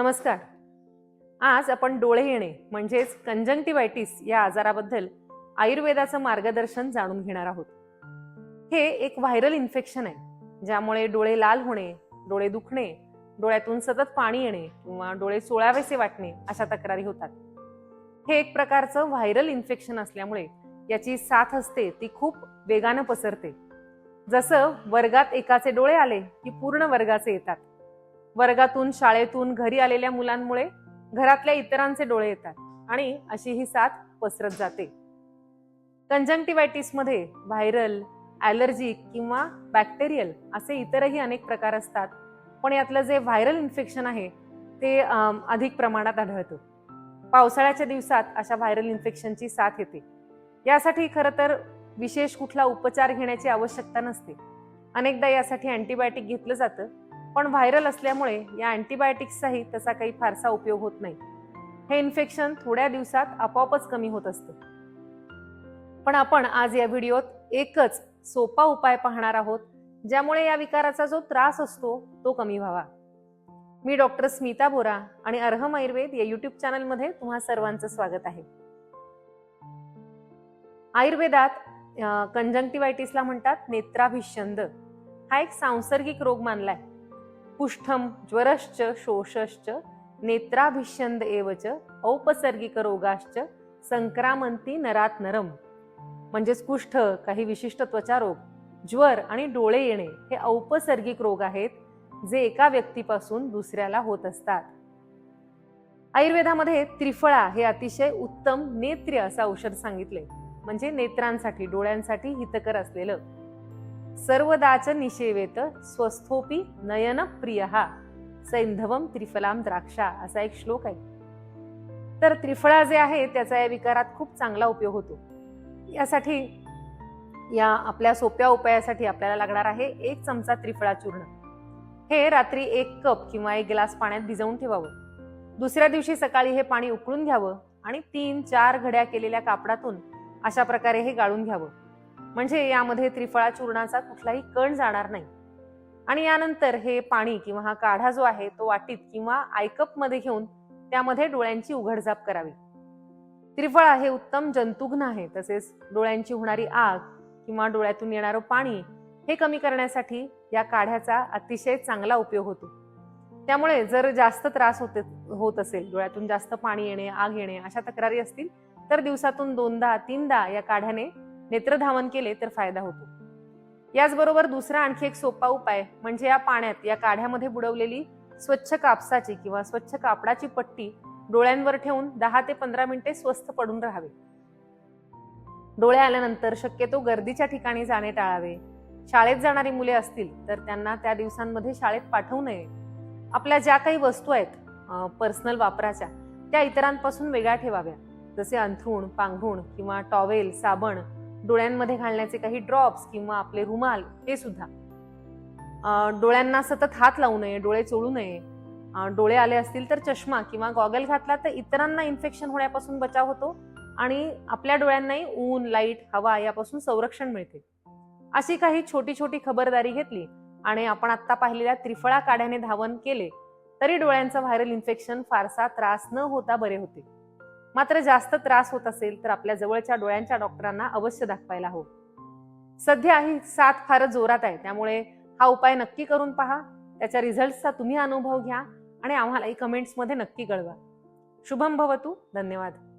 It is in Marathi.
नमस्कार. आज आपण डोळे येणे म्हणजेच कंजंक्टिव्हायटिस या आजाराबद्दल आयुर्वेदाचं मार्गदर्शन जाणून घेणार आहोत. हे एक व्हायरल इन्फेक्शन आहे ज्यामुळे डोळे लाल होणे डोळे दुखणे डोळ्यातून सतत पाणी येणे किंवा डोळे सोळावेसे वाटणे अशा तक्रारी होतात. हे एक प्रकारचं व्हायरल इन्फेक्शन असल्यामुळे याची साथ असते ती खूप वेगानं पसरते. जसं वर्गात एकाचे डोळे आले की पूर्ण वर्गाचे येतात. वर्गातून शाळेतून घरी आलेल्या मुलांमुळे घरातल्या इतरांचे डोळे येतात आणि अशी ही साथ पसरत जाते. कंजंक्टिव्हायटिसमध्ये व्हायरल ॲलर्जिक किंवा बॅक्टेरियल असे इतरही अनेक प्रकार असतात. पण यातलं जे व्हायरल इन्फेक्शन आहे ते अधिक प्रमाणात आढळतं. पावसाळ्याच्या दिवसात अशा व्हायरल इन्फेक्शनची साथ येते. यासाठी खरं तर विशेष कुठला उपचार घेण्याची आवश्यकता नसते. अनेकदा यासाठी अँटीबायोटिक घेतलं जातं पण व्हायरल असल्यामुळे या अँटीबायोटिक्सचाही तसा काही फारसा उपयोग होत नाही. हे इन्फेक्शन थोड्या दिवसात आपोआपच कमी होत असतं. पण आपण आज या व्हिडिओत एकच सोपा उपाय पाहणार आहोत ज्यामुळे या विकाराचा जो त्रास असतो तो कमी व्हावा. मी डॉक्टर स्मिता बोरा आणि अर्हम आयुर्वेद या युट्यूब चॅनलमध्ये तुम्हा सर्वांचं स्वागत आहे. आयुर्वेदात कंजंक्टिव्हायटिसला म्हणतात नेत्राभिषंद. हा एक सांसर्गिक रोग मानलाय. कुष्ठम ज्वरश्च शोषश्च नेत्राभिषंद एवच औपसर्गिक रोगाश्च संक्रामंती नरात नरम. म्हणजेच कुष्ठ काही विशिष्ट त्वचा रोग. ज्वर आणि डोळे येणे हे औपसर्गिक रोग आहेत जे एका व्यक्तीपासून दुसऱ्याला होत असतात. आयुर्वेदामध्ये त्रिफळा हे अतिशय उत्तम नेत्र्य असं औषध सांगितले. म्हणजे नेत्रांसाठी डोळ्यांसाठी हितकर असलेलं. सर्वदाच निषेवेत स्वस्थोपी नयन प्रिय। सैंधवम त्रिफलाम द्राक्षा असा एक श्लोक आहे. तर त्रिफळा जे आहे त्याचा या विकारात खूप चांगला उपयोग होतो. यासाठी या आपल्या सोप्या उपायासाठी आपल्याला लागणार आहे एक चमचा त्रिफळा चूर्ण. हे रात्री एक कप किंवा एक ग्लास पाण्यात भिजवून ठेवावं. दुसऱ्या दिवशी सकाळी हे पाणी उकळून घ्यावं आणि तीन चार घड्या केलेल्या कापडातून अशा प्रकारे हे गाळून घ्यावं. म्हणजे यामध्ये त्रिफळा चूर्णाचा कुठलाही कण जाणार नाही. आणि यानंतर हे पाणी किंवा हा काढा जो आहे तो वाटीत किंवा आयकपमध्ये घेऊन त्यामध्ये डोळ्यांची उघडझाप करावी. त्रिफळा हे उत्तम जंतुघ्न आहे तसेच डोळ्यांची होणारी आग किंवा डोळ्यातून येणारं पाणी हे कमी करण्यासाठी या काढ्याचा अतिशय चांगला उपयोग होतो. त्यामुळे जर जास्त त्रास होते होत असेल डोळ्यातून जास्त पाणी येणे आग येणे अशा तक्रारी असतील तर दिवसातून दोनदा तीनदा या काढ्याने नेत्रधावन केले तर फायदा होतो. याचबरोबर दुसरा आणखी एक सोपा उपाय म्हणजे या पाण्यात या काढ्यामध्ये बुडवलेली स्वच्छ कापसाची किंवा स्वच्छ कापडाची पट्टी डोळ्यांवर ठेवून दहा ते पंधरा मिनिटे स्वस्थ पडून राहावे. डोळे आल्यानंतर शक्यतो गर्दीच्या ठिकाणी जाणे टाळावे. शाळेत जाणारी मुले असतील तर त्यांना त्या दिवसांमध्ये शाळेत पाठवू नये. आपल्या ज्या काही वस्तू आहेत पर्सनल वापराच्या त्या इतरांपासून वेगळ्या ठेवाव्या. जसे अंथरूण पांघरूण किंवा टॉवेल साबण डोळ्यांमध्ये घालण्याचे काही ड्रॉप्स किंवा आपले रुमाल हे सुद्धा. डोळ्यांना सतत हात लावू नये डोळे चोळू नये. डोळे आले असतील तर चष्मा किंवा गॉगल घातला तर इतरांना इन्फेक्शन होण्यापासून बचाव होतो आणि आपल्या डोळ्यांनाही ऊन लाइट हवा यापासून संरक्षण मिळते. अशी काही छोटी छोटी खबरदारी घेतली आणि आपण आत्ता पाहिलेल्या त्रिफळा काढ्याने धावन केले तरी डोळ्यांचं व्हायरल इन्फेक्शन फारसा त्रास न होता बरे होते. मात्र जास्त त्रास होत असेल तर आपल्या जवळच्या डोळ्यांच्या डॉक्टरांना अवश्य दाखवायला हवं. सध्या ही साथ फारच जोरात आहे. त्यामुळे हा उपाय नक्की करून पहा. त्याच्या रिझल्टचा तुम्ही अनुभव घ्या आणि आम्हालाही कमेंट्समध्ये नक्की कळवा. शुभम भवतू. धन्यवाद.